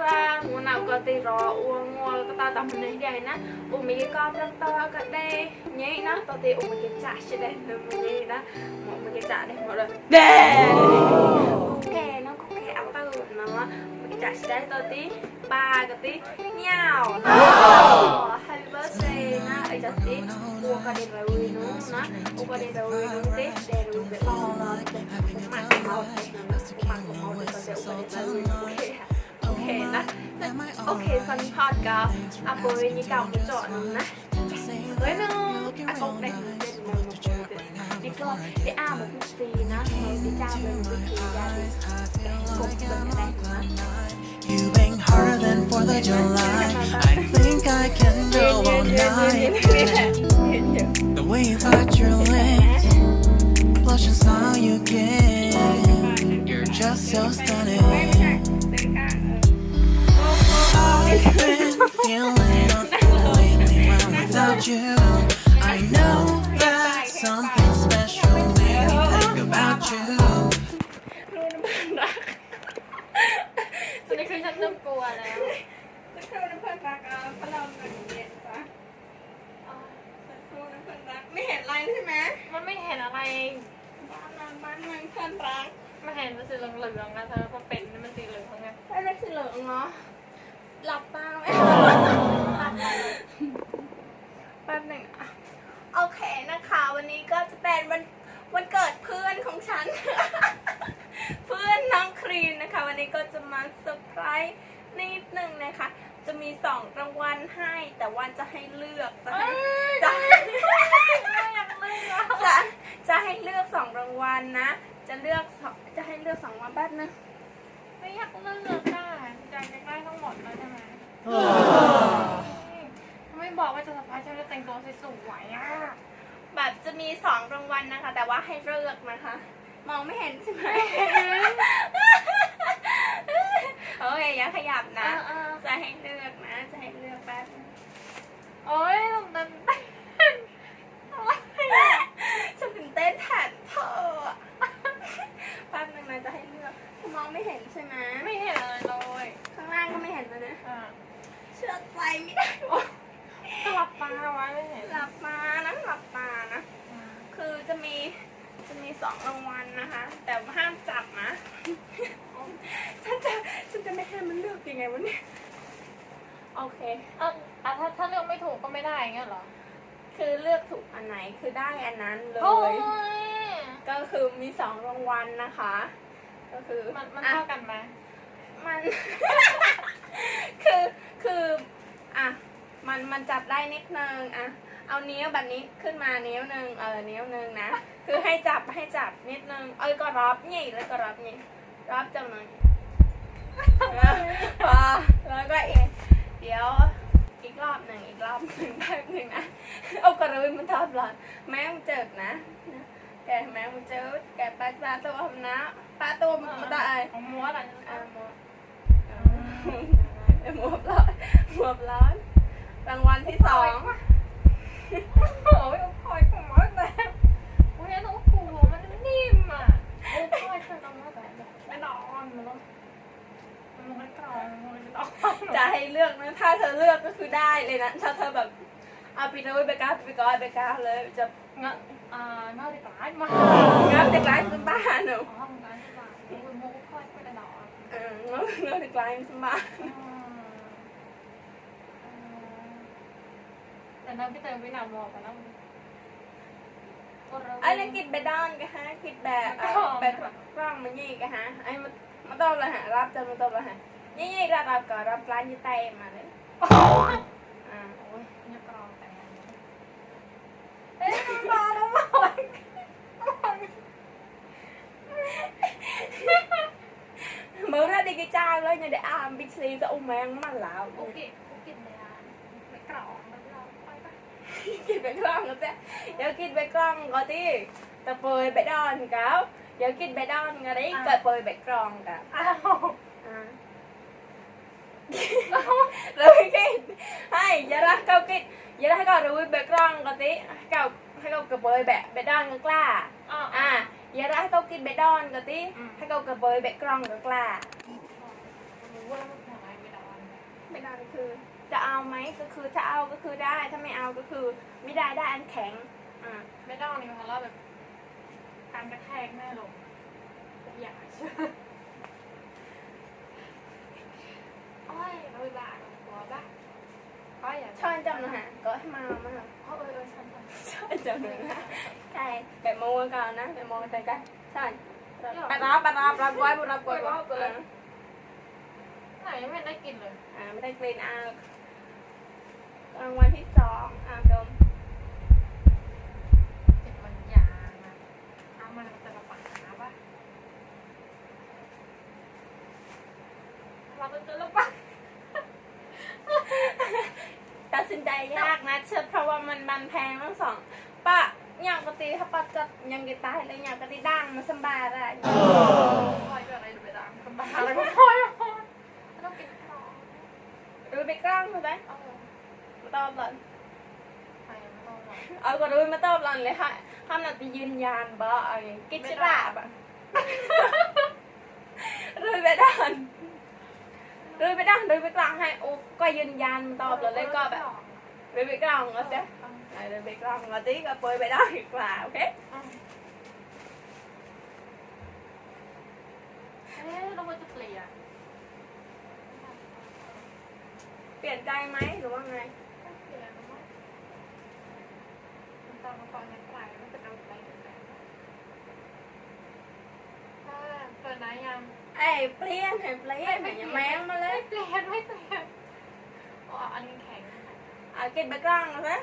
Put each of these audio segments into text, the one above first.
là mùa nào có tì rò uống ngồi, có ta tầm này đây nè. Uống mấy cái con răng to cái đây, nhé, nó. Tao tì uống mấy cái chả chứ đây rồi mình nhảy đó. Một mấy cái chả đây một rồi đè ok, nó có cái áo tao nó. Mấy cái chả chứ đây tao tí. Ba cái tí. Nhau happy birthday na ấy chắc tí. Uống cái đi rồi nó nó. Uống cái đi rồi nó tí ลนี่ก็ได้อ้ามาทุกปีนะเราได้จ้าเป็นวิธียาดีกบเป็นอะไรนะ You bang harder than 4th of July. I think I can go all night. The way you bite your lips, blush and smile you give. สักครู่นะเพื่อนรักเอาพลังหนึ่งเย็นปะสักครู่นะเพื่อนรักไม่เห็นอะไรใช่ไหมมันไม่เห็นอะไร บ้านนางบ้านเมืองเพื่อนรักมันเห็นเป็นสีเหลืองๆนะเธอพอเป็นมันสีเหลืองไงไอ้เล็กสีเหลืองเนาะหลับตาไหมแป๊บหนึ่งอะโอเคนะคะ วันนี้ก็จะเป็นวันวันเกิดเพื่อนของฉัน เพื่อนน้องครีนนะคะ วันนี้ก็จะมาเซอร์ไพรส์นิดนึงนะคะ จะมีสองรางวัลให้ แต่ว่าจะให้เลือกจะให้จะจะจะให้เลือกสองรางวัลนะ จะเลือกสองจะให้เลือกสองรางวัลแป๊บนึงไม่อยากเลือกได้อยากได้ทั้งหมดเลยใช่ไหมไม่บอกว่าจะสบายฉันจะแต่งตัวสวยๆอะแบบจะมีสองรางวัลนะคะ แต่ว่าให้เลือกนะคะ มองไม่เห็นใช่ไหมโอเคอย่าขยับนะ จะให้เลือกนะ จะให้เลือกแป๊บนึงโอ้ยตรงนั้นฉันตื่นเต้นแทนเธออะแป๊บนึงนะจะให้เลือกมองไม่เห็นใช่ไหมไม่เห็นอะไรเลยข้างล่างก็ไม่เห็นเลยนะอะเชื่อใจไม่ได้วะก็หลับตาไว้ไม่เห็นหลับมานะหลับตานะ คือจะมีจะมีสองรางวัลนะคะ แต่ว่าห้ามจับนะ ฉันจะฉันจะไม่ให้มันเลือกยังไงวะเนี่ย โอเคอะอะถ้าถ้าเลือกไม่ถูกก็ไม่ได้อย่างเงี้ยเหรอคือเลือกถูกอันไหนคือได้อันนั้นเลโอ้ย ยก็คือมีสองรางวัลนะคะ ก็คือมันมันอะ เท่ากันไหมมัน คือคืออะมันมันจับได้นิดนึงอะเอานิ้วแบบนี้ขึ้นมานิ้วหนึ่งเออนิ้วหนึ่งนะ คือให้จับให้จับนิดนึงเอ้ยก็รับนี่แล้วก็รับนี่รับจังหนึ่งพอแล้วก็เอง เดี๋ยวอีกรอบหนึ่งอีกรอบหนึ่งแป๊บหนึ่งนะเอากระรุยมันทอบหลอนแม่งเจ็บนะนะแกแม่งเจ็บแกปลาปลาตัวผมนะปลาตัวมันได้ของม้วนอะอะหมวกหมวกร้อนหมวกร้อนรางวัลที่สอง โอ้ยพลอยของม้วนเลยโอ้ยน้องกูมันนิ่มอะโอ้ยพลอยเธอน้องม้วนแต่แบบไม่นอนมันต้องมันม้วนกรองมันจะต้อง จะให้เลือกนะ ถ้าเธอเลือกก็คือได้เลยนะ ถ้าเธอแบบเอาปีนุ้ยไปก้าวไปก้อยไปก้าวเลยจะงั้นอ่าน่าจะร้ายมากงับจะกลายเป็นบ้าหนูอ๋อมันร้ายมากโอ้ยโมกพลอยไปแต่ดอกเอองับงับจะกลายเป็นบ้าแต่น้ำพี่เติมพี่หนาวบอกกันแล้วไอ้เล่นกิดไปด้านกันฮะกิดแบบเอ่อแบบกล้องมันยี่กันฮะไอ้มันมันต้องเลยฮะรับจะมันต้องเลยฮะ nhây ra ra cờ ra plan như tay mà đấy. Ờ. À ôi nhớ còn tay ê ba nó mỏi. Mới ra đi cái trang lên nhà để à big xì ra ôm mang mà lão ok ok để à mày cỏ mày lo coi coi. Thế giờ kịp về con có tí. Tập bơi bé đòn cáo giờ kịp bé đòn ngày đấy cởi bơi bé con câu hay câu cà bơi bẹ bẹ đòn ngược là อ่า à giờ ra câu cái bẹ đòn có tí hay câu cà bơi bẹ con ngược là รู้ว่ามันอะไรไม่ได้ไม่ได้ก็คือ จะเอาไหมก็คือถ้าเอาก็คือได้ถ้าไม่เอาก็คือ ไม่ได้ได้อันแข็งอ่าไม่ต้องนี่เพราะเราแบบการกระแทกแม่ลงอย่าเชื่อ โอ้ยเราบ้าหัวบ้าก็อย่าช้อนจำนะฮะก็ให้มามาเพราะเออฉันทำช้อนจำนะฮะใช่แบบมองกันนะแบบมองแต่กันใช่ปรับปรับรับไว้รับไว้รับไว้ไหนไม่ได้กินเลย อ่าไม่ได้กลิ่นอ่ารางวัลที่สองอ่าดมเจ็บมันยางนะเอามันจะมาปักหาป่ะเราจะเจอแล้วป่ะตัดสินใจ ยากนะเชื่อเพราะว่ามันมันแพงทั้งสองปะอย่างปกติถ้าปัดก็ยังกีตายเลยอย่างปกติดังมาสบายได้พอยอะไรดูไปดังสบายอะไรก็พอยพอยต้องกินข้าวดูไปกล้องถูกไหมเออมาตอบหลันไปไม่ต้องหรอกเอาก็ดูมาตอบหลันเลยค่ะห้ามนาตียืนยันบ่เอาอย่างกิจราบอะดูไปด้านดูไปด้านดูไปกลางให้โอ้ก็ยืนยันตอบเลยก็แบบ ดูไปกลางก็เสียดูไปกลางมาตีก็ปล่อยไปได้ดีกว่าโอเคเอ๊ะเราควรจะเปลี่ยนเปลี่ยนใจไหมหรือว่าไงเปลี่ยนมั้ยมันตอนมาก่อนยังไกลมันจะเอาไปถึงไหนถ้าเปิดนะยังไอ้เปลี่ยนให้เปลี่ยนให้ยังแมงมาเลยเปลี่ยนไม่เปลี่ยนอ๋ออันนี้แข็ง อะกินไปกลางนะ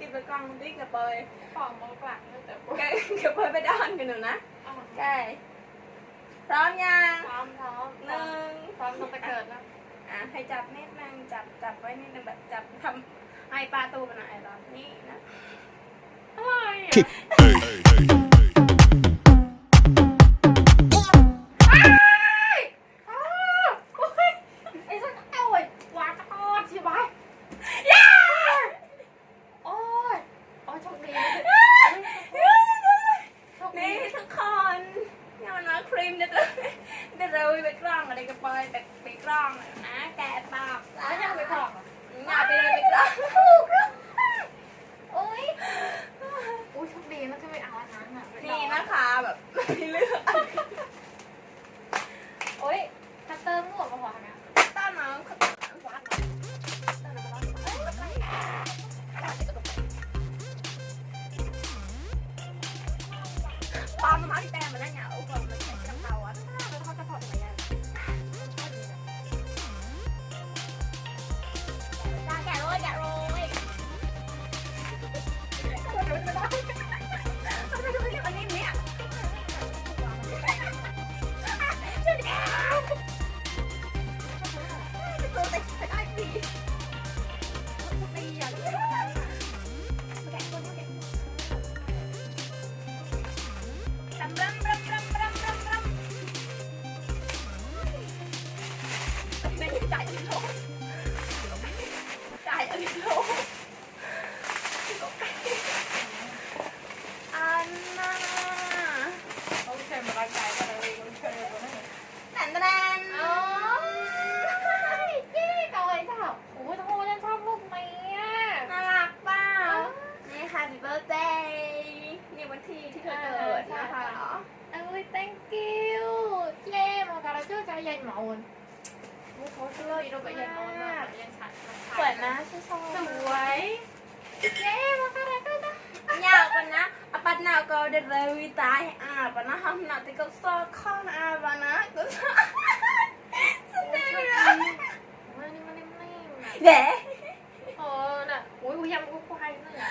กินไปกลางตีก็ปล่อยฟองมากลักแต่ปวดก็ก็ปล่อยไปด้านกันหนูนะใช่พร้อมยังพร้อมพร้อมหนึ่งพร้อมต้องไปเกิดนะอะให้จับนิดนึงจับจับไว้นิดนึงแบบจับทำให้ปลาตูมันหน่อยรอบนี้นะ อะไรอะ เลยวไปกล้องอะไรก็ปล่อยแต่ไปกล้องนะแกะปากแล้วยังไปถอดอะอย่าไปเลยไปกล้องโอ้ยอุ้ยโชคดีนะที่ไม่เอาอันนั้นอะนี่นะคะแบบไม่เลือกโอ้ยคัตเติมหมวกมาหัวนะ นี่ค่ะ Happy Birthday นี่วันที่ที่เธอเกิดนะคะเอ้ย thank you เย้มาการะเจ้าใจเย็นหมอนโอ้เขาเชื่ออีโรบะเย็นหมอนมากเย็นฉันสวยนะฉันชอบสวยเย้มาการะเจ้าจ้ะอยากกันนะอาปัดหนาวก็เดินเลยวิตายอาปนะห้องหนาวที่ก็ซอกข้างอาปนะก็ซอกสุดเลยอะมันนี่มันนี่มันนี่เด้ เออน่ะอุ้ยยังกูควายเลยอะ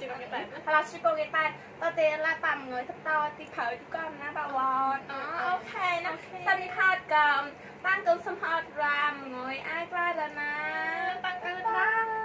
ชิโกกิตะพลาชิโกเกตายตอเตละปัมเงยทับตอติเขาทุกคนนะปาวอนอ๋อโอเคนะสัมพาดกำตั้งกึมสมพอดรามเงอยอ้ากล้าแล้วนะตั้งกึมได้